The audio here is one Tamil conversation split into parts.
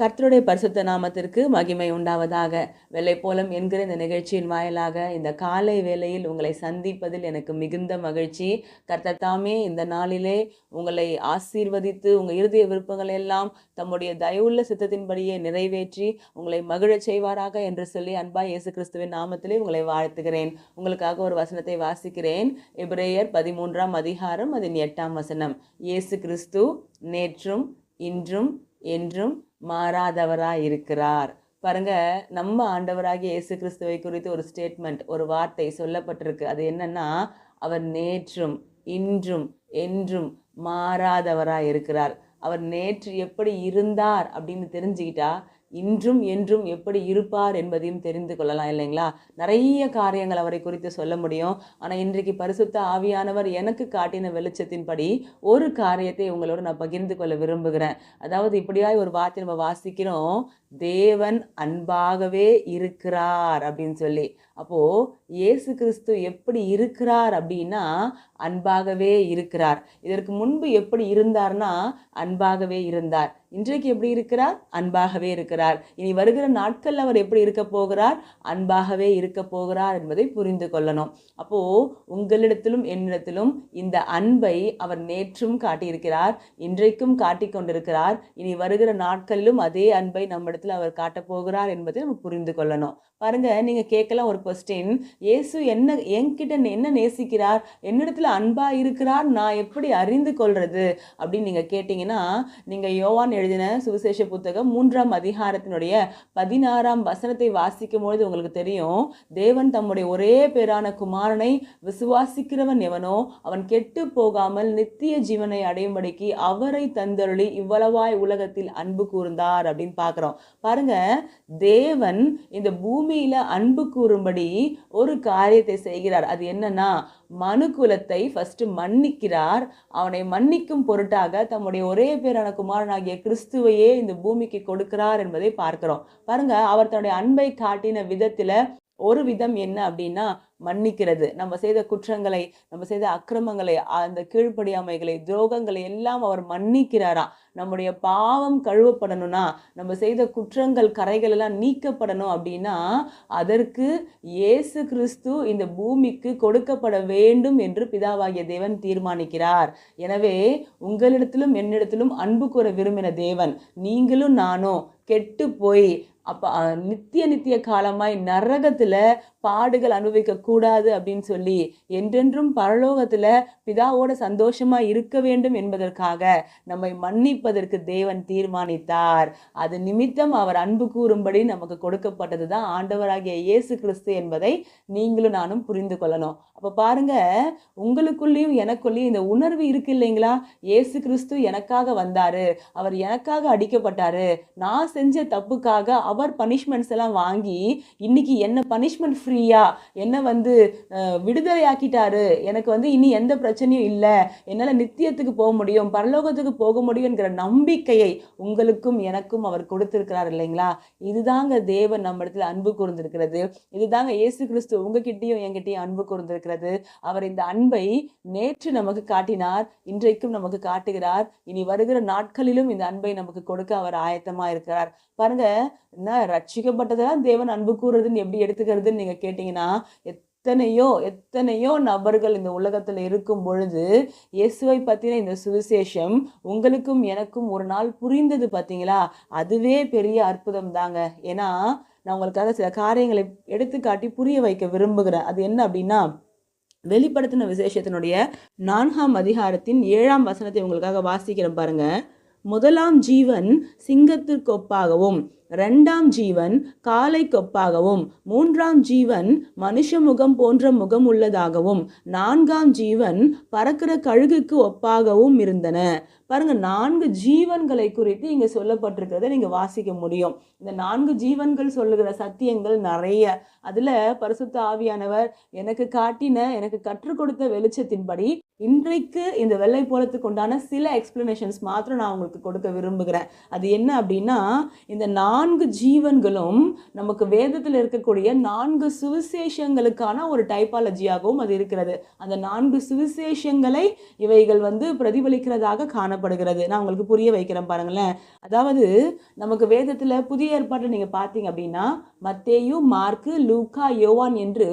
கர்த்தருடைய பரிசுத்த நாமத்திற்கு மகிமை உண்டாவதாக. வெள்ளை போலம் என்கிற இந்த நிகழ்ச்சியின் வாயிலாக இந்த காலை வேளையில் உங்களை சந்திப்பதில் எனக்கு மிகுந்த மகிழ்ச்சி. கர்த்தர் தாமே இந்த நாளிலே உங்களை ஆசீர்வதித்து உங்கள் இருதய விருப்பங்கள் எல்லாம் தம்முடைய தயவுள்ள சித்தத்தின்படியே நிறைவேற்றி உங்களை மகிழச் செய்வாராக என்று சொல்லி அன்பா இயேசு கிறிஸ்துவின் நாமத்திலே உங்களை வாழ்த்துகிறேன். உங்களுக்காக ஒரு வசனத்தை வாசிக்கிறேன். எபிரேயர் பதிமூன்றாம் அதிகாரம் அதன் எட்டாம் வசனம். இயேசு கிறிஸ்து நேற்றும் இன்றும் என்றும் மாறாதவராக இருக்கிறார். பாருங்க நம்ம ஆண்டவராகிய இயேசு கிறிஸ்துவை குறித்து ஒரு ஸ்டேட்மெண்ட் ஒரு வார்த்தை சொல்லப்பட்டிருக்கு. அது என்னன்னா அவர் நேற்றும் இன்றும் என்றும் மாறாதவராக இருக்கிறார். அவர் நேற்று எப்படி இருந்தார் அப்படின்னு தெரிஞ்சுக்கிட்டா இன்றும் என்றும் எப்படி இருப்பார் என்பதையும் தெரிந்து கொள்ளலாம் இல்லைங்களா? நிறைய காரியங்கள் அவரை குறித்து சொல்ல முடியும். ஆனால் இன்றைக்கு பரிசுத்த ஆவியானவர் எனக்கு காட்டின வெளிச்சத்தின்படி ஒரு காரியத்தை உங்களோட நான் பகிர்ந்து கொள்ள விரும்புகிறேன். அதாவது இப்படியாய் ஒரு வார்த்தை நம்ம வாசிக்கிறோம். தேவன் அன்பாகவே இருக்கிறார் அப்படின்னு சொல்லி. அப்போ இயேசு கிறிஸ்து எப்படி இருக்கிறார் அப்படின்னா அன்பாகவே இருக்கிறார். இதற்கு முன்பு எப்படி இருந்தார்னா அன்பாகவே இருந்தார். இன்றைக்கு எப்படி இருக்கிறார்? அன்பாகவே இருக்கிறார். இனி வருகிற நாட்களில் அவர் எப்படி இருக்க போகிறார்? அன்பாகவே இருக்க போகிறார் என்பதை புரிந்து கொள்ளணும். அப்போ உங்களிடத்திலும் என்னிடத்திலும் இந்த அன்பை அவர் நேற்றும் காட்டியிருக்கிறார் இன்றைக்கும் காட்டிக் கொண்டிருக்கிறார் இனி வருகிற நாட்களிலும் அதே அன்பை நம்மிடத்தில் அவர் காட்ட போகிறார் என்பதை நம்ம புரிந்து கொள்ளணும். பாருங்க நீங்க கேட்கலாம் ஒரு கொஸ்டின் இயேசு என்ன என்கிட்ட என்ன நேசிக்கிறார்? என்னிடத்துல அன்பா இருக்கிறார்? நான் எப்படி அறிந்து கொள்றது? அப்படின்னு நீங்க கேட்டீங்கன்னா நீங்க யோவான் எழுதின சுவிசேஷ புத்தகம் மூன்றாம் அதிகாரத்தினுடைய பதினாறாம் வசனத்தை வாசிக்கும் பொழுது உங்களுக்கு தெரியும் தேவன் தம்முடைய ஒரே பேரான குமாரனை விசுவாசிக்கிறவன் எவனோ அவன் கெட்டு போகாமல் நித்திய ஜீவனை அடையும்படிக்கு அவரை தந்தருளி இவ்வளவாய் உலகத்தில் அன்பு கூர்ந்தார் அப்படின்னு பார்க்குறோம். பாருங்க தேவன் இந்த பூமியில அன்பு கூறும்படி ஒரு காரியத்தை செய்கிறார். அது என்னன்னா மனுக்குலத்தை ஃபர்ஸ்ட் மன்னிக்கிறார். அவனை மன்னிக்கும் பொருட்டாக தம்முடைய ஒரே பேரான குமாரனாகிய கிறிஸ்துவையே இந்த பூமிக்கு கொடுக்கிறார் என்பதை பார்க்கிறோம். பாருங்க அவர் தன்னுடைய அன்பை காட்டின விதத்துல ஒரு விதம் என்ன அப்படின்னா மன்னிக்கிறது. நம்ம செய்த குற்றங்களை நம்ம செய்த அக்கிரமங்களை அந்த கீழ்ப்படியாமைகளை துரோகங்களை எல்லாம் அவர் மன்னிக்கிறாரா? நம்முடைய பாவம் கழுவப்படணும்னா நம்ம செய்த குற்றங்கள் கரைகள் எல்லாம் நீக்கப்படணும் அப்படின்னா அதற்கு இயேசு கிறிஸ்து இந்த பூமிக்கு கொடுக்கப்பட வேண்டும் என்று பிதாவாகிய தேவன் தீர்மானிக்கிறார். எனவே உங்களிடத்திலும் என்னிடத்திலும் அன்பு கூற விரும்பின தேவன் நீங்களும் நானும் கெட்டு போய் அப்போ நித்திய நித்திய காலமாய் நரகத்தில் பாடுகள் அனுபவிக்க கூடாது அப்படின்னு சொல்லி என்றென்றும் பரலோகத்தில் பிதாவோட சந்தோஷமா இருக்க வேண்டும் என்பதற்காக நம்மை மன்னிப்பதற்கு தேவன் தீர்மானித்தார். அது நிமித்தம் அவர் அன்பு கூறும்படி நமக்கு கொடுக்கப்பட்டது தான் ஆண்டவராகிய இயேசு கிறிஸ்து என்பதை நீங்களும் நானும் புரிந்து கொள்ளணும். அப்போ பாருங்க உங்களுக்குள்ளேயும் எனக்குள்ளேயும் இந்த உணர்வு இருக்கு இல்லைங்களா? இயேசு கிறிஸ்து எனக்காக வந்தாரு அவர் எனக்காக அடிக்கப்பட்டாரு நான் செஞ்ச தப்புக்காக அவர் பனிஷ்மெண்ட்ஸ் எல்லாம் வாங்கி இன்னைக்கு என்ன பனிஷ்மெண்ட் ஃப்ரீயாக என்ன வந்து விடுதலையாக்கிட்டாரு. எனக்கு வந்து இனி எந்த பிரச்சனையும் இல்லை. என்னால் நித்தியத்துக்கு போக முடியும் பரலோகத்துக்கு போக முடியுங்கிற நம்பிக்கையை உங்களுக்கும் எனக்கும் அவர் கொடுத்திருக்கிறார் இல்லைங்களா? இதுதாங்க தேவன் நம்ம இடத்துல அன்பு கூர்ந்திருக்கிறது. இதுதாங்க இயேசு கிறிஸ்து உங்ககிட்டயும் என்கிட்டயும் அன்பு கூர்ந்திருக்கிறது. அவர் இந்த அன்பை நேற்று நமக்கு காட்டினார் இன்றைக்கும் நமக்கு காட்டுகிறார். இனி வருகிற நாட்களிலும் இந்த அன்பை நமக்கு கொடுக்க அவர் ஆயத்தமா இருக்கிறார். பாருங்க என்ன ரட்சிக்கப்பட்டதெல்லாம் தேவன் அன்பு கூறுறதுன்னு எப்படி எடுத்துக்கிறதுன்னு நீங்க கேட்டீங்கன்னா எத்தனையோ எத்தனையோ நபர்கள் இந்த உலகத்தில் இருக்கும் பொழுது இயேசுவை பற்றின இந்த சுவிசேஷம் உங்களுக்கும் எனக்கும் ஒரு நாள் புரிந்தது பார்த்தீங்களா அதுவே பெரிய அற்புதம் தாங்க. ஏன்னா நான் உங்களுக்காக சில காரியங்களை எடுத்துக்காட்டி புரிய வைக்க விரும்புகிறேன். அது என்ன அப்படின்னா வெளிப்படுத்தின விசேஷத்தினுடைய நான்காம் அதிகாரத்தின் ஏழாம் வசனத்தை உங்களுக்காக வாசிக்கிறேன் பாருங்கள் முதலாம் ஜீவன் சிங்கத்திற்கொப்பாகவும் ரெண்டாம் ஜீவன் காலை கொப்பாகவும் மூன்றாம் ஜீவன் மனுஷ முகம் போன்ற முகம் உள்ளதாகவும் நான்காம் ஜீவன் பறக்கிற கழுகுக்கு ஒப்பாகவும் இருந்தன. பாருங்க நான்கு ஜீவன்களை குறித்து இங்க சொல்லப்பட்டிருக்கிறத நீங்க வாசிக்க முடியும். இந்த நான்கு ஜீவன்கள் சொல்லுகிற சத்தியங்கள் நிறைய. அதுல பரிசுத்த ஆவியானவர் எனக்கு காட்டின எனக்கு கற்றுக் கொடுத்த வெளிச்சத்தின்படி இன்றைக்கு இந்த வெள்ளை போலத்துக்கு உண்டான சில எக்ஸ்பிளனேஷன்ஸ் மாத்திரம் நான் உங்களுக்கு கொடுக்க விரும்புகிறேன். அது என்ன அப்படின்னா இந்த நான் நான்கு ஜீவன்களும் நமக்கு வேதத்தில் இருக்கக்கூடிய நான்கு சுவிசேஷங்களுக்கான ஒரு டைப்பாலஜியாகவும் அது இருக்கிறது. அந்த நான்கு சுவிசேஷங்களை இவைகள் வந்து பிரதிபலிக்கிறதாக காணப்படுகிறது. நான் உங்களுக்கு புரிய வைக்கிறேன் பாருங்களேன். அதாவது நமக்கு வேதத்தில் புதிய ஏற்பாட்டில் நீங்கள் பார்த்தீங்க அப்படின்னா மத்தேயு மார்க்கு லூக்கா யோவான் என்று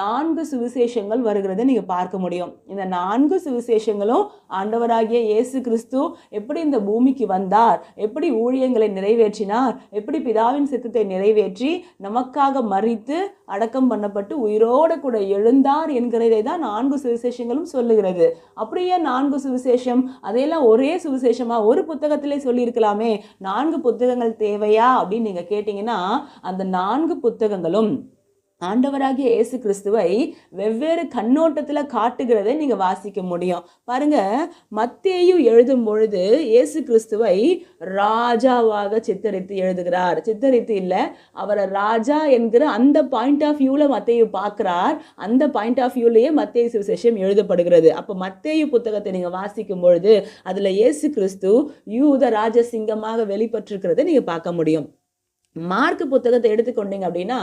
நான்கு சுவிசேஷங்கள் வருகிறதை நீங்கள் பார்க்க முடியும். இந்த நான்கு சுவிசேஷங்களும் ஆண்டவராகிய இயேசு கிறிஸ்து எப்படி இந்த பூமிக்கு வந்தார்? எப்படி ஊழியங்களை நிறைவேற்றினார்? எப்படி பிதாவின் சித்தத்தை நிறைவேற்றி நமக்காக மறித்து அடக்கம் பண்ணப்பட்டு உயிரோடு கூட எழுந்தார் என்கிறதை தான் நான்கு சுவிசேஷங்களும் சொல்லுகிறது. அப்படியே நான்கு சுவிசேஷம் அதையெல்லாம் ஒரே சுவிசேஷமாக ஒரு புத்தகத்திலே சொல்லியிருக்கலாமே. நான்கு புத்தகங்கள் தேவையா அப்படின்னு நீங்கள் கேட்டிங்கன்னா அந்த நான்கு புத்தகங்களும் ஆண்டவராகிய இயேசு கிறிஸ்துவை வெவ்வேறு கண்ணோட்டத்தில் காட்டுகிறதை நீங்கள் வாசிக்க முடியும். பாருங்க மத்தேயு எழுதும் பொழுது இயேசு கிறிஸ்துவை ராஜாவாக சித்தரித்து எழுதுகிறார். சித்தரித்து இல்லை அவரை ராஜா என்கிற அந்த பாயிண்ட் ஆஃப் வியூவில் மத்தேயு பார்க்குறார். அந்த பாயிண்ட் ஆஃப் வியூலேயே மத்தேயு சுவிசேஷம் எழுதப்படுகிறது. அப்போ மத்தேயு புத்தகத்தை நீங்கள் வாசிக்கும் பொழுது அதில் இயேசு கிறிஸ்து யூத ராஜசிங்கமாக வெளிப்பட்டிருக்கிறத நீங்கள் பார்க்க முடியும். மார்க் புத்தகத்தை எடுத்துக்கொண்டீங்க அப்படின்னா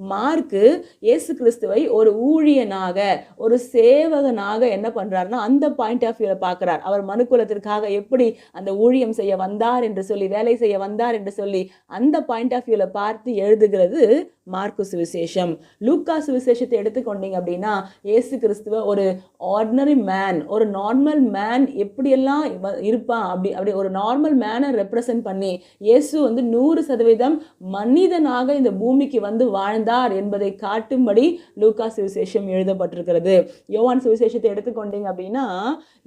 மார்க்கு இயேசு கிறிஸ்துவை ஒரு ஊழியனாக ஒரு சேவகனாக என்ன பண்ணுறாருன்னா அந்த பாயிண்ட் ஆஃப் வியூவில் பார்க்குறார். அவர் மனுக்குலத்திற்காக எப்படி அந்த ஊழியம் செய்ய வந்தார் என்று சொல்லி வேலை செய்ய வந்தார் என்று சொல்லி அந்த பாயிண்ட் ஆஃப் வியூவில் பார்த்து எழுதுகிறது மார்க்கு சுவிசேஷம். லூக்கா சுவிசேஷத்தை எடுத்துக்கொண்டீங்க அப்படின்னா ஏசு கிறிஸ்துவ ஒரு ஆர்டினரி மேன் ஒரு நார்மல் மேன் எப்படியெல்லாம் இருப்பான் அப்படி அப்படி ஒரு நார்மல் மேனை ரெப்ரசன்ட் பண்ணி இயேசு வந்து நூறு சதவீதம் மனிதனாக இந்த பூமிக்கு வந்து வாழ்ந்தார் என்பதை காட்டும்படி லூக்கா சுவிசேஷம் எழுதப்பட்டிருக்கிறது. யோவான் சுவிசேஷத்தை எடுத்துக்கொண்டீங்க அப்படின்னா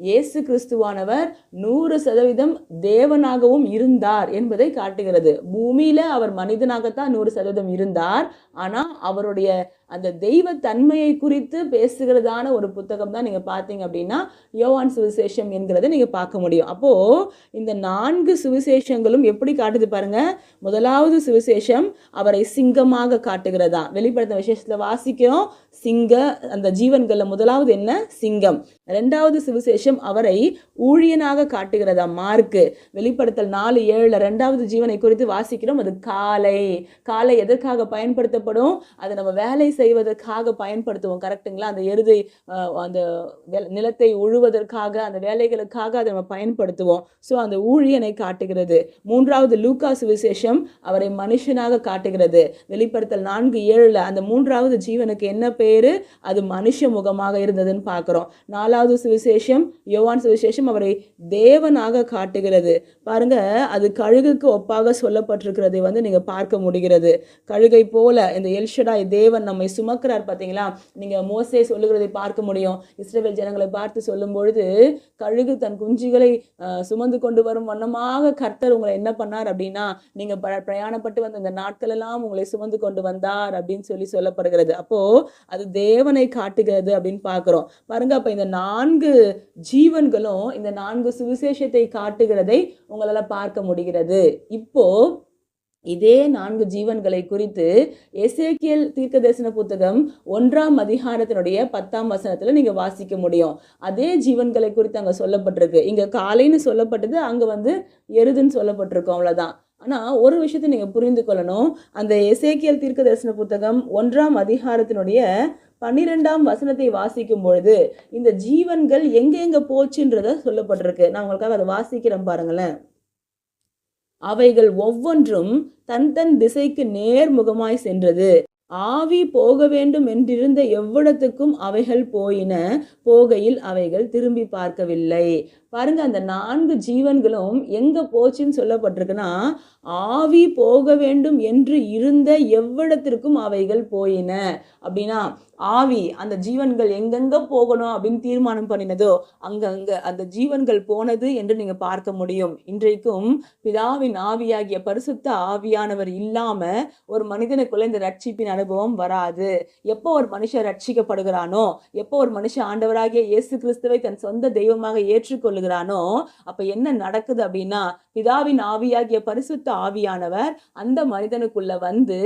இயேசு கிறிஸ்துவானவர் நூறு சதவீதம் தேவனாகவும் இருந்தார் என்பதை காட்டுகிறது. பூமியில அவர் மனிதனாகத்தான் நூறு சதவீதம் இருந்தார். ஆனால் அவருடைய அந்த தெய்வ தன்மையை குறித்து பேசுகிறதான ஒரு புத்தகம் தான் நீங்கள் பார்த்தீங்க அப்படின்னா யோவான் சுவிசேஷம் என்கிறதை நீங்கள் பார்க்க முடியும். அப்போது இந்த நான்கு சுவிசேஷங்களும் எப்படி காட்டுது பாருங்க. முதலாவது சுவிசேஷம் அவரை சிங்கமாக காட்டுகிறதா. வெளிப்படுத்த விசேஷத்தில் வாசிக்கிறோம். சிங்க அந்த ஜீவன்களில் முதலாவது என்ன? சிங்கம். ரெண்டாவது சிவசேஷம் அவரை ஊழியனாக காட்டுகிறதா? மார்க்கு. வெளிப்படுத்தல் நாலு ஏழில் ரெண்டாவது ஜீவனை குறித்து வாசிக்கிறோம். அது காலை. காலை எதற்காக பயன்படுத்தப்படும்? அதை நம்ம வேலை செய்வதற்காக பயன்படுத்துவோம். கரெக்ட்டுங்களா? அந்த எருதை அந்த நிலத்தை உழுவதற்காக அந்த வேலைகளுக்காக அதை நம்ம பயன்படுத்துவோம். ஸோ அந்த ஊழியனை காட்டுகிறது. மூன்றாவது லூக்கா சுவிசேஷம் அவரை மனுஷனாக காட்டுகிறது. வெளிப்படுத்தல் நான்கு ஏழில் அந்த மூன்றாவது ஜீவனுக்கு என்ன பேர் அது மனுஷ முகமாக இருந்ததுன்னு பார்க்குறோம். நாலாவது சுவிசேஷம் யோவான் சுவிசேஷம் அவரை தேவனாக காட்டுகிறது. பாருங்க அது கழுகுக்கு ஒப்பாக சொல்லப்பட்டிருக்கிறதை வந்து நீங்க பார்க்க முடிகிறது. கழுகை போல இந்த எல்ஷடாய் தேவன் நம்மை சுமக்கிறார் பார்த்தீங்களா? நீங்க மோசே சொல்லுகிறதை பார்க்க முடியும். இஸ்ரேல் ஜனங்களை பார்த்து சொல்லும் பொழுது கழுகு தன் குஞ்சுகளை சுமந்து கொண்டு வரும் வண்ணமாக கர்த்தர் உங்களை என்ன பண்ணார் அப்படின்னா நீங்க பிரயாணப்பட்டு வந்த இந்த நாட்கள் எல்லாம் உங்களை சுமந்து கொண்டு வந்தார் அப்படின்னு சொல்லி சொல்லப்படுகிறது. அப்போ அது தேவனை காட்டுகிறது அப்படின்னு பார்க்குறோம். பாருங்க அப்போ இந்த நான்கு ஜீவன்களும் இந்த நான்கு சுவிசேஷத்தை காட்டுகிறதை உங்களால் பார்க்க முடிகிறது. இப்போ இதே நான்கு ஜீவன்களை குறித்து எசேக்கியல் தீர்க்கதரிசன புத்தகம் ஒன்றாம் அதிகாரத்தினுடைய பத்தாம் வசனத்தில் நீங்கள் வாசிக்க முடியும். அதே ஜீவன்களை குறித்து அங்கே சொல்லப்பட்டிருக்கு. இங்கே காலைன்னு சொல்லப்பட்டது அங்கே வந்து எருதுன்னு சொல்லப்பட்டிருக்கும் அவ்வளோதான் ஆனால் ஒரு விஷயத்தை நீங்கள் புரிந்து கொள்ளணும். அந்த எசேக்கியல் தீர்க்கதரிசன புத்தகம் ஒன்றாம் அதிகாரத்தினுடைய பன்னிரெண்டாம் வசனத்தை வாசிக்கும் பொழுது இந்த ஜீவன்கள் எங்கெங்கே போச்சுன்றத சொல்லப்பட்டிருக்கு. நான் உங்களுக்காக அதை வாசிக்கிறேன் பாருங்களேன். அவைகள் ஒவ்வொன்றும் தன் தன் திசைக்கு நேர்முகமாய் சென்றது. ஆவி போக வேண்டும் என்றிருந்த எவ்விடத்துக்கும் அவைகள் போயின போகையில் அவைகள் திரும்பி பார்க்கவில்லை. பாருங்க அந்த நான்கு ஜீவன்களும் எங்க போச்சுன்னு சொல்லப்பட்டிருக்குன்னா ஆவி போக வேண்டும் என்று இருந்த எவ்விடத்திற்கும் அவைகள் போயின. அப்படின்னா ஆவி அந்த ஜீவன்கள் எங்கெங்க போகணும் அப்படின்னு தீர்மானம் பண்ணினதோ அங்கங்க அந்த ஜீவன்கள் போனது என்று நீங்க பார்க்க முடியும். இன்றைக்கும் பிதாவின் ஆவியாகிய பரிசுத்த ஆவியானவர் இல்லாம ஒரு மனிதனுக்குள்ள இந்த ரட்சிப்பின் அனுபவம் வராது. எப்போ ஒரு மனுஷன் ரட்சிக்கப்படுகிறானோ எப்போ ஒரு மனுஷன் ஆண்டவராகிய இயேசு கிறிஸ்துவை தன் சொந்த தெய்வமாக ஏற்றுக்கொள்ளுகிறானோ அப்ப என்ன நடக்குது அப்படின்னா பிதாவின் ஆவியாகிய பரிசுத்த ஆவியானவர். அந்த மனிதனுக்குள்ள வந்து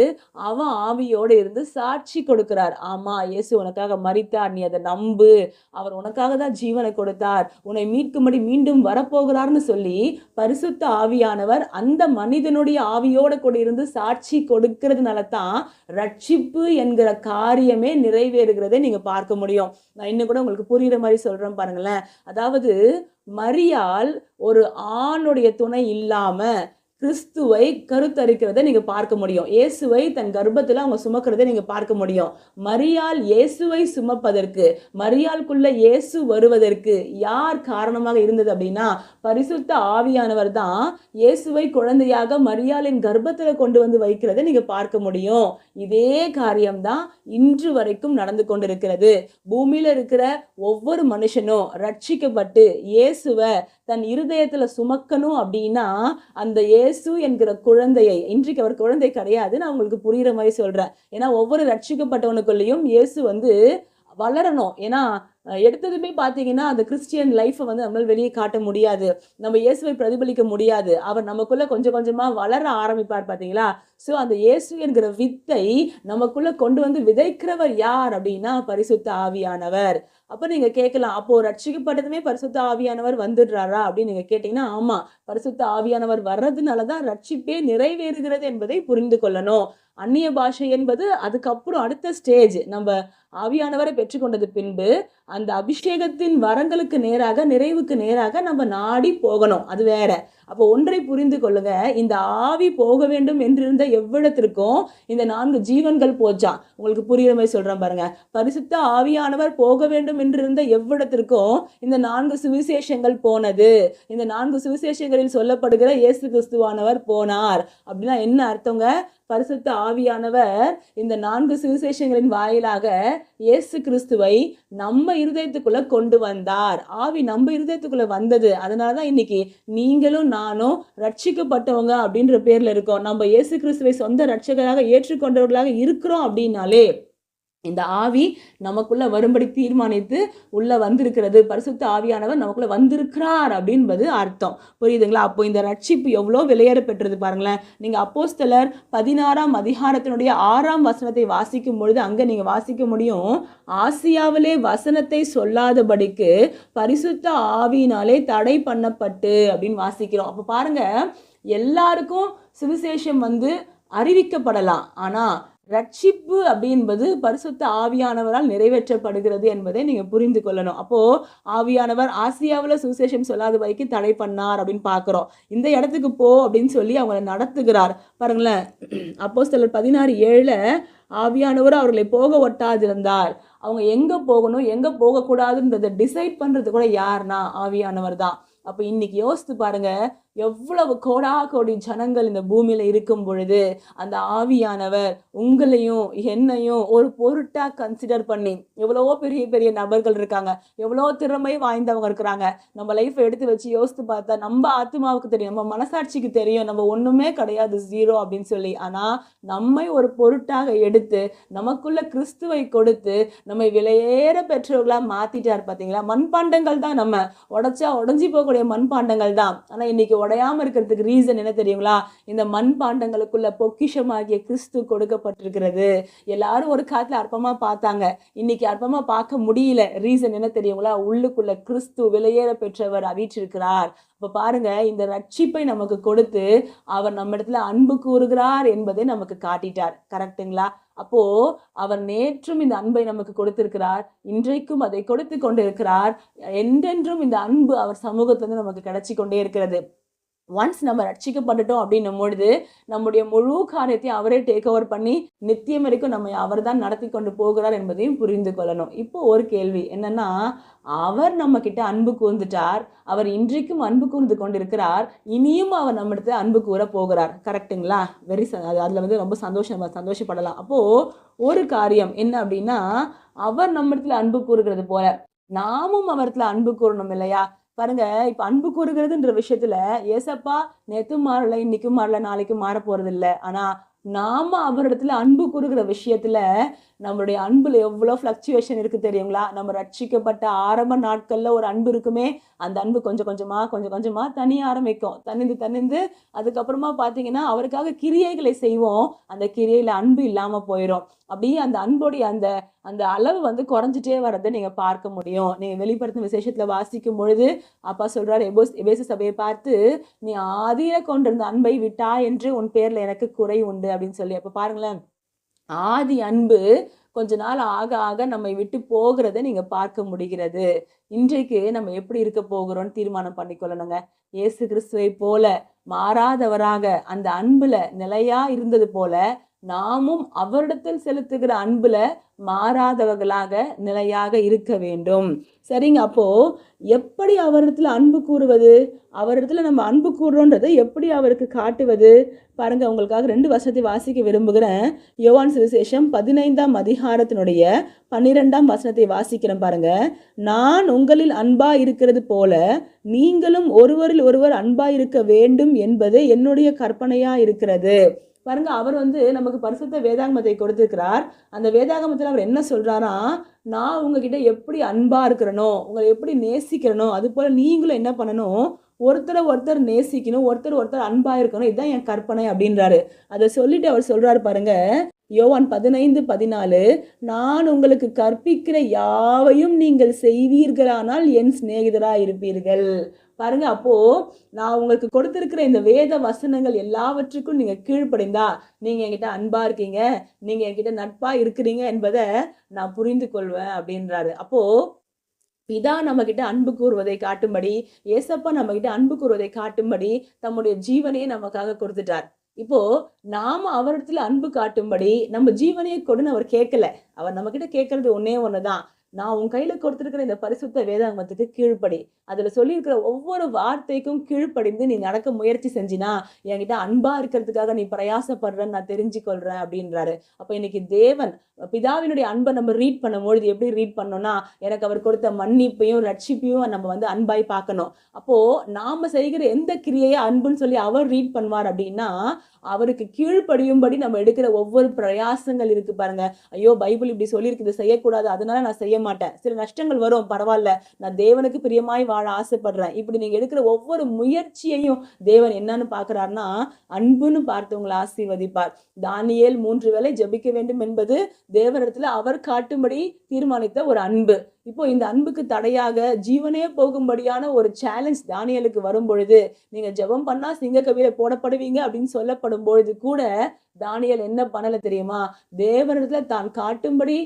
அவன் ஆவியோடு இருந்து சாட்சி கொடுக்கிறார். ஆமா இயேசு உனக்காக மறித்தார் நீ அதை நம்பு. அவர் உனக்காக தான் ஜீவனை கொடுத்தார். உன்னை மீட்கும்படி மீண்டும் வரப்போகிறார்னு சொல்லி பரிசுத்த ஆவியானவர் அந்த மனிதனுடைய ஆவியோட கூட இருந்து சாட்சி கொடுக்கறதுனால தான் ரட்சிப்பு என்கிற காரியமே நிறைவேறுகிறதை நீங்க பார்க்க முடியும். நான் இன்னும் கூட உங்களுக்கு புரியுற மாதிரி சொல்றேன் பாருங்களேன். அதாவது மரியால் ஒரு ஆணுடைய துணை இல்லாம கிறிஸ்துவை கருத்தரிக்கிறதை நீங்க பார்க்க முடியும். இயேசுவை தன் கர்ப்பத்தில் அவங்க சுமக்கிறதை நீங்க பார்க்க முடியும். மரியால் இயேசுவை சுமப்பதற்கு மரியாளுக்குள்ள இயேசு வருவதற்கு யார் காரணமாக இருந்தது அப்படின்னா பரிசுத்த ஆவியானவர் தான் இயேசுவை குழந்தையாக மரியாளின் கர்ப்பத்தில் கொண்டு வந்து வைக்கிறதை நீங்க பார்க்க முடியும். இதே காரியம்தான் இன்று வரைக்கும் நடந்து கொண்டிருக்கிறது. பூமியில இருக்கிற ஒவ்வொரு மனுஷனும் ரட்சிக்கப்பட்டு இயேசுவை தன் இருதயத்துல சுமக்கணும் அப்படின்னா அந்த இயேசு என்கிற குழந்தையை இன்றைக்கு அவர் குழந்தை கிடையாது நான் உங்களுக்கு புரியுற மாதிரி சொல்றேன். ஏன்னா ஒவ்வொரு ரட்சிக்கப்பட்டவனுக்குள்ளேயும் இயேசு வந்து வளரணும். ஏன்னா எடுத்ததுமே பார்த்தீங்கன்னா அந்த கிறிஸ்டியன் லைஃப்பை வந்து நம்மளால் வெளியே காட்ட முடியாது. நம்ம இயேசுவை பிரதிபலிக்க முடியாது. அவர் நமக்குள்ளே கொஞ்சம் கொஞ்சமாக வளர ஆரம்பிப்பார் பார்த்தீங்களா ஸோ அந்த இயேசு என்கிற வித்தை நமக்குள்ளே கொண்டு வந்து விதைக்கிறவர் யார் அப்படின்னா பரிசுத்த ஆவியானவர். அப்போ நீங்கள் கேட்கலாம் அப்போ ரட்சிக்கப்பட்டதுமே பரிசுத்த ஆவியானவர் வந்துடுறாரா அப்படின்னு நீங்கள் கேட்டிங்கன்னா ஆமாம் பரிசுத்த ஆவியானவர் வர்றதுனால தான் ரட்சிப்பே நிறைவேறுகிறது என்பதை புரிந்து கொள்ளணும். அந்நிய பாஷை என்பது அதுக்கப்புறம் அடுத்த ஸ்டேஜ் நம்ம ஆவியானவரை பெற்றுக்கொண்டது பின்பு அந்த அபிஷேகத்தின் வரங்களுக்கு நேராக நிறைவுக்கு நேராக நம்ம நாடி போகணும். அது வேற. அப்போ ஒன்றை புரிந்து கொள்ளுங்க. இந்த ஆவி போக வேண்டும் என்றிருந்த எவ்விடத்திற்கும் இந்த நான்கு ஜீவன்கள் போச்சா? உங்களுக்கு புரியுற மாதிரி சொல்றேன் பாருங்க. பரிசுத்த ஆவியானவர் போக வேண்டும் என்றிருந்த எவ்விடத்திற்கும் இந்த நான்கு சுவிசேஷங்கள் போனது. இந்த நான்கு சுவிசேஷங்களில் சொல்லப்படுகிற இயேசு கிறிஸ்துவானவர் போனார். அப்படின்னா என்ன அர்த்தங்க? பரிசுத்த ஆவியானவர் இந்த நான்கு சுவிசேஷங்களின் வாயிலாக இயேசு கிறிஸ்துவை நம்ம இருதயத்துக்குள்ள கொண்டு வந்தார். ஆவி நம்ம இருதயத்துக்குள்ள வந்தது. அதனால தான் இன்னைக்கு நீங்களும் நானும் ரட்சிக்கப்பட்டவங்க அப்படின்ற பேரில் இருக்கோம். நம்ம இயேசு கிறிஸ்துவை சொந்த ரட்சகராக ஏற்றுக்கொண்டவர்களாக இருக்கிறோம் அப்படின்னாலே இந்த ஆவி நமக்குள்ள வரும்படி தீர்மானித்து உள்ள வந்திருக்கிறது. பரிசுத்த ஆவியானவர் நமக்குள்ள வந்திருக்கிறார் அப்படின்பது அர்த்தம். புரியுதுங்களா? அப்போ இந்த ரட்சிப்பு எவ்வளோ விளையாட பெற்றது பாருங்களேன். நீங்க அப்போஸ்தலர் பதினாறாம் அதிகாரத்தினுடைய ஆறாம் வசனத்தை வாசிக்கும் பொழுது அங்க நீங்க வாசிக்க முடியும் ஆசியாவிலே வசனத்தை சொல்லாதபடிக்கு பரிசுத்த ஆவியினாலே தடை பண்ணப்பட்டு அப்படின்னு வாசிக்கிறோம். அப்போ பாருங்க எல்லாருக்கும் சுவிசேஷம் வந்து அறிவிக்கப்படலாம். ஆனால் ரட்சிப்பு அப்படின்பது பரிசுத்த ஆவியானவரால் நிறைவேற்றப்படுகிறது என்பதை நீங்கள் புரிந்து கொள்ளணும். அப்போது ஆவியானவர் ஆசியாவில் சுசேஷம் சொல்லாத வைக்கு தடை பண்ணார் அப்படின்னு பார்க்குறோம் இந்த இடத்துக்கு போ அப்படின்னு சொல்லி அவங்களை நடத்துகிறார். பாருங்களேன் அப்போ சிலர் பதினாறு ஏழில் ஆவியானவர் அவர்களை போக ஒட்டாதிருந்தார். அவங்க எங்கே போகணும் எங்கே போகக்கூடாதுன்றதை டிசைட் பண்ணுறது கூட யாருன்னா ஆவியானவர் தான். அப்போ இன்னைக்கு யோசித்து பாருங்கள் எவ்வளவு கோடா கோடி ஜனங்கள் இந்த பூமியில இருக்கும் பொழுது அந்த ஆவியானவர் உங்களையும் என்னையும் ஒரு பொருட்டா கன்சிடர் பண்ணி எவ்வளவோ பெரிய பெரிய நபர்கள் இருக்காங்க எவ்வளோ திறமை வாய்ந்தவங்க இருக்கிறாங்க. நம்ம லைஃப்பை எடுத்து வச்சு யோசித்து பார்த்தா நம்ம ஆத்மாவுக்கு தெரியும் நம்ம மனசாட்சிக்கு தெரியும் நம்ம ஒண்ணுமே கிடையாது ஜீரோ அப்படின்னு சொல்லி. ஆனா நம்மை ஒரு பொருட்டாக எடுத்து நமக்குள்ள கிறிஸ்துவை கொடுத்து நம்மை விலையேற பெற்றவர்களா மாத்திட்டார் பாத்தீங்களா மண்பாண்டங்கள் தான் நம்ம. உடச்சா உடஞ்சி போகக்கூடிய மண்பாண்டங்கள் தான். ஆனா இன்னைக்கு உடையாம இருக்கிறதுக்கு ரீசன் என்ன தெரியுங்களா? இந்த மண்பாண்டங்களுக்குள்ள பொக்கிஷமாகிய கிறிஸ்து கொடுக்கப்பட்டிருக்கிறது. எல்லாரும் ஒரு காலத்துல அற்பமா பார்த்தாங்க. இன்னைக்கு அற்பமா பார்க்க முடியல. ரீசன் என்ன தெரியுங்களா? உள்ளுக்குள்ள கிறிஸ்து விலையேற பெற்றவர் வீற்றிருக்கிறார் இப்போ பாருங்க இந்த ரட்சிப்பை நமக்கு கொடுத்து அவர் நம்ம இடத்துல அன்பு கூறுகிறார் என்பதை நமக்கு காட்டிட்டார். கரெக்ட்டுங்களா? அப்போ அவர் நேற்றும் இந்த அன்பை நமக்கு கொடுத்திருக்கிறார். இன்றைக்கும் அதை கொடுத்து கொண்டிருக்கிறார். என்றென்றும் இந்த அன்பு அவர் சமூகத்திலிருந்து நமக்கு கிடைச்சி கொண்டே இருக்கிறது. ஒன்ஸ் நம்ம ரட்சிக்கப்பட்டுட்டோம் அப்படின்னும் பொழுது நம்முடைய முழு காரியத்தையும் அவரே டேக் ஓவர் பண்ணி நித்தியம் வரைக்கும் நம்ம அவர் தான் நடத்தி கொண்டு போகிறார் என்பதையும் புரிந்து கொள்ளணும். இப்போ ஒரு கேள்வி என்னன்னா அவர் நம்ம கிட்ட அன்பு கூர்ந்துட்டார் அவர் இன்றைக்கும் அன்பு கூர்ந்து கொண்டிருக்கிறார் இனியும் அவர் நம்மிடத்துல அன்பு கூற போகிறார். கரெக்ட்டுங்களா வெரி அது அதுல வந்து ரொம்ப சந்தோஷம் சந்தோஷப்படலாம். அப்போ ஒரு காரியம் என்ன அப்படின்னா அவர் நம்மிடத்துல அன்பு கூறுகிறது போல நாமும் அவர்த்துல அன்பு கூறணும் இல்லையா? பாருங்க இப்ப அன்பு கூறுகிறதுன்ற விஷயத்துல ஏசப்பா நேற்று மாறல இன்னைக்கும் மாறல நாளைக்கும் மாற போறது இல்லை ஆனா நாம அவரிடத்துல அன்பு கூறுகிற விஷயத்துல நம்மளுடைய அன்புல எவ்வளோ ஃப்ளக்சுவேஷன் இருக்கு தெரியுங்களா? நம்ம ரட்சிக்கப்பட்ட ஆரம்ப நாட்கள்ல ஒரு அன்பு இருக்குமே அந்த அன்பு கொஞ்சம் கொஞ்சமா கொஞ்சம் கொஞ்சமா தனிய ஆரம்பிக்கும். தனிந்து தனிந்து அதுக்கப்புறமா பார்த்தீங்கன்னா அவருக்காக கிரியைகளை செய்வோம். அந்த கிரியையில அன்பு இல்லாம போயிடும் அப்படியே அந்த அன்புடைய அந்த அந்த அளவு வந்து குறைஞ்சிட்டே வர்றதை நீங்கள் பார்க்க முடியும். நீங்கள் வெளிப்படுத்தும் விசேஷத்துல வாசிக்கும் பொழுது அப்பா சொல்கிறார் எபோஸ் எபேச சபையை பார்த்து நீ ஆதியில கொண்டிருந்த அன்பை விட்டா என்று உன் பேரில் எனக்கு குறை உண்டு அப்படின்னு சொல்லி. அப்போ பாருங்களேன் ஆதி அன்பு கொஞ்ச நாள் ஆக ஆக நம்மை விட்டு போகிறதை நீங்கள் பார்க்க முடிகிறது. இன்றைக்கு நம்ம எப்படி இருக்க போகிறோம்னு தீர்மானம் பண்ணிக்கொள்ளணுங்க. இயேசு கிறிஸ்துவை போல மாறாதவராக அந்த அன்பில் நிலையா இருந்தது போல நாமும் அவரிடத்தில் செலுத்துகிற அன்புல மாறாதவர்களாக நிலையாக இருக்க வேண்டும். சரிங்க அப்போ எப்படி அவரிடத்துல அன்பு கூறுவது? அவரிடத்துல நம்ம அன்பு கூறுறோன்றதை எப்படி அவருக்கு காட்டுவது? பாருங்க உங்களுக்காக ரெண்டு வசதி வாசிக்க விரும்புகிறேன். யோவான் சுவிசேஷம் பதினைந்தாம் அதிகாரத்தினுடைய பன்னிரெண்டாம் வசனத்தை வாசிக்கிறேன் பாருங்க. நான் உங்களில் அன்பா இருக்கிறது போல நீங்களும் ஒருவரில் ஒருவர் அன்பா இருக்க வேண்டும் என்பது என்னுடைய கற்பனையா இருக்கிறது. பாருங்க அவர் வந்து நமக்கு பரிசுத்த வேதாகமத்தை கொடுத்திருக்கிறார். அந்த வேதாகமத்தில் அவர் என்ன சொல்கிறாரா நான் உங்ககிட்ட எப்படி அன்பாக இருக்கிறனோ உங்களை எப்படி நேசிக்கிறனோ அது போல் நீங்களும் என்ன பண்ணணும்? ஒருத்தரை ஒருத்தர் நேசிக்கணும் ஒருத்தர் ஒருத்தர் அன்பாக இருக்கணும் இதுதான் என் கற்பனை அப்படின்றாரு. அதை சொல்லிட்டு அவர் சொல்கிறாரு பாருங்க யோவான் பதினைந்து பதினாலு நான் உங்களுக்கு கற்பிக்கிற யாவையும் நீங்கள் செய்வீர்களானால் என் சிநேகிதராக இருப்பீர்கள் பாருங்க அப்போ நான் உங்களுக்கு கொடுத்திருக்கிற இந்த வேத வசனங்கள் எல்லாவற்றுக்கும் நீங்க கீழ்ப்படைந்தா நீங்க என்கிட்ட அன்பா இருக்கீங்க நீங்க என்கிட்ட நட்பா இருக்கிறீங்க என்பதை நான் புரிந்து கொள்வேன் அப்படின்றாரு. அப்போ பிதா நம்ம கிட்ட அன்பு கூறுவதை காட்டும்படி ஏசப்பா நம்ம கிட்ட அன்பு கூறுவதை காட்டும்படி தம்முடைய ஜீவனையே நமக்காக கொடுத்துட்டார். இப்போ நாம அவரிடத்துல அன்பு காட்டும்படி நம்ம ஜீவனையை கொடுன்னு அவர் கேட்கல. அவர் நம்ம கிட்ட கேட்கறது ஒன்னே தான் நான் உன் கையில் கொடுத்துருக்கிற இந்த பரிசுத்த வேதாங்கமத்துக்கு கீழ்ப்படி. அதில் சொல்லியிருக்கிற ஒவ்வொரு வார்த்தைக்கும் கீழ்ப்படிந்து நீ நடக்க முயற்சி செஞ்சினா என்கிட்ட அன்பாக இருக்கிறதுக்காக நீ பிரயாசப்படுறன்னு நான் தெரிஞ்சு அப்படின்றாரு. அப்போ இன்னைக்கு தேவன் பிதாவினுடைய அன்பை நம்ம ரீட் பண்ணும்பொழுது எப்படி ரீட் பண்ணோம்னா எனக்கு அவர் கொடுத்த மன்னிப்பையும் ரட்சிப்பையும் நம்ம வந்து அன்பாய் பார்க்கணும். அப்போது நாம் செய்கிற எந்த கிரியையை அன்புன்னு சொல்லி அவர் ரீட் பண்ணுவார் அப்படின்னா அவருக்கு கீழ்ப்படியும்படி நம்ம எடுக்கிற ஒவ்வொரு பிரயாசங்கள் இருக்கு பாருங்க. ஐயோ பைபிள் இப்படி சொல்லியிருக்கு இதை செய்யக்கூடாது அதனால நான் செய்ய மாட்டேன். சில நஷ்டங்கள் வரும் பரவாயில்ல நான் தேவனுக்கு பிரியமாய் வாழ ஆசைப்படுறேன். இப்படி நீங்க எடுக்கிற ஒவ்வொரு முயற்சியையும் தேவன் என்னன்னு பாக்குறாருன்னா அன்புன்னு பார்த்தவங்களை ஆசீர்வதிப்பார். தானியல் மூன்று வேளை ஜெபிக்க வேண்டும் என்பது தேவனிடத்துல அவர் காட்டும்படி தீர்மானித்த ஒரு அன்பு. இப்போ இந்த அன்புக்கு தடையாக ஜீவனே போகும்படியான ஒரு சேலஞ்ச் தானியலுக்கு வரும் பொழுது நீங்க ஜெபம் பண்ணா சிங்க கவியில போடப்படுவீங்க அப்படின்னு சொல்லப்படும் பொழுது கூட தானியல் என்ன பண்ணல தெரியுமா? தேவனிடத்துல தான் காட்டும்படி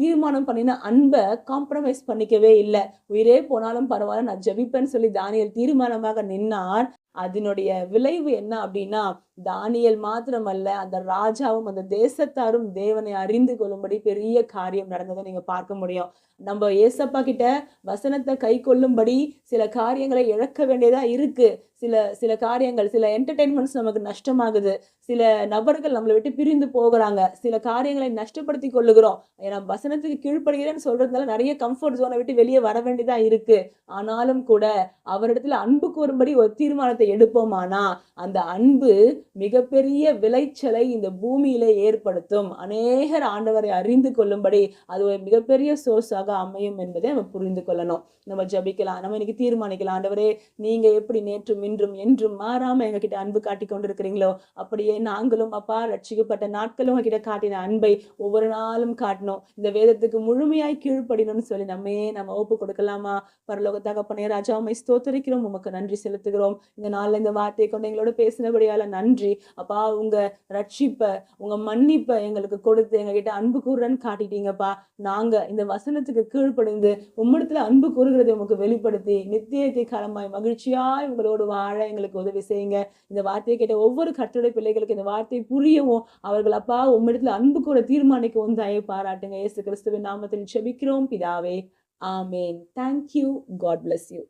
தீர்மானம் பண்ணின அன்பை காம்ப்ரமைஸ் பண்ணிக்கவே இல்லை. உயிரே போனாலும் பரவாயில்ல நான் ஜெபிப்பேன்னு சொல்லி தானியல் தீர்மானமாக நின்னார் அதனுடைய விளைவு என்ன அப்படின்னா தானியல் மாத்திரமல்ல அந்த ராஜாவும் அந்த தேசத்தாரும் தேவனை அறிந்து கொள்ளும்படி பெரிய காரியம் நடந்ததை நீங்க பார்க்க முடியும். நம்ம ஏசப்பா கிட்ட வசனத்தை கை கொள்ளும்படி சில காரியங்களை இழக்க வேண்டியதா இருக்கு. சில சில காரியங்கள் சில என்டர்டைன்மெண்ட்ஸ் நமக்கு நஷ்டமாகுது. சில நபர்கள் நம்மளை விட்டு பிரிந்து போகிறாங்க. சில காரியங்களை நஷ்டப்படுத்தி கொள்ளுகிறோம். ஏன்னா வசனத்துக்கு கீழ்ப்படுகிறேன்னு சொல்றதுனால நிறைய கம்ஃபர்ட் ஜோனை விட்டு வெளியே வர வேண்டியதா இருக்கு. ஆனாலும் கூட அவரிடத்துல அன்பு கூறும்படி ஒரு தீர்மானத்தை எடுப்போமானா அந்த அன்பு மிகப்பெரிய விளைச்சலை இந்த பூமியில ஏற்படுத்தும். அநேகர் ஆண்டவரை அறிந்து கொள்ளும்படி அது ஒரு மிகப்பெரிய சோர்ஸாக அமையும் என்பதை நம்ம புரிந்து கொள்ளணும். நம்ம ஜபிக்கலாம் நம்ம இன்னைக்கு தீர்மானிக்கலாம். ஆண்டவரே நீங்க எப்படி நேற்றும் இன்றும் என்றும் மாறாம எங்ககிட்ட அன்பு காட்டி கொண்டிருக்கிறீங்களோ அப்படியே நாங்களும் அப்பா ரட்சிக்கப்பட்ட நாட்களும் உங்ககிட்ட காட்டின அன்பை ஒவ்வொரு நாளும் காட்டணும். இந்த வேதத்துக்கு முழுமையாய் கீழ்ப்படினோம்னு சொல்லி நம்மையே நம்ம ஒப்பு கொடுக்கலாமா? பரலோக தகப்பனே ராஜா ஸ்தோத்தரிக்கிறோம். உமக்கு நன்றி செலுத்துகிறோம். இந்த நாளில் இந்த வார்த்தையை கொண்டு எங்களோட பேசினபடியால நன்றி. அப்பா உங்க ரட்சிப்பை உங்க மன்னிப்பை எங்களுக்கு கொடுத்து எங்ககிட்ட அன்பு கூறுறன்னு காட்டிட்டீங்கப்பா. நாங்க இந்த வசனத்துக்கு கீழ்ப்படிந்து உம்மிடத்துல அன்பு கூறுகிறதை உங்களுக்கு வெளிப்படுத்தி நித்தியத்தை காலமாய் மகிழ்ச்சியாய் உங்களோடு வாழ எங்களுக்கு உதவி செய்யுங்க. இந்த வார்த்தையை கேட்ட ஒவ்வொரு கட்டுரை பிள்ளைகளுக்கு இந்த வார்த்தை புரியவும் அவர்கள் அப்பா உம்மிடத்துல அன்பு கூற தீர்மானிக்கவும் தயவு பாராட்டுங்க. இயேசு கிறிஸ்துவின் நாமத்தில் செபிக்கிறோம் பிதாவே ஆமேன். Thank you God bless you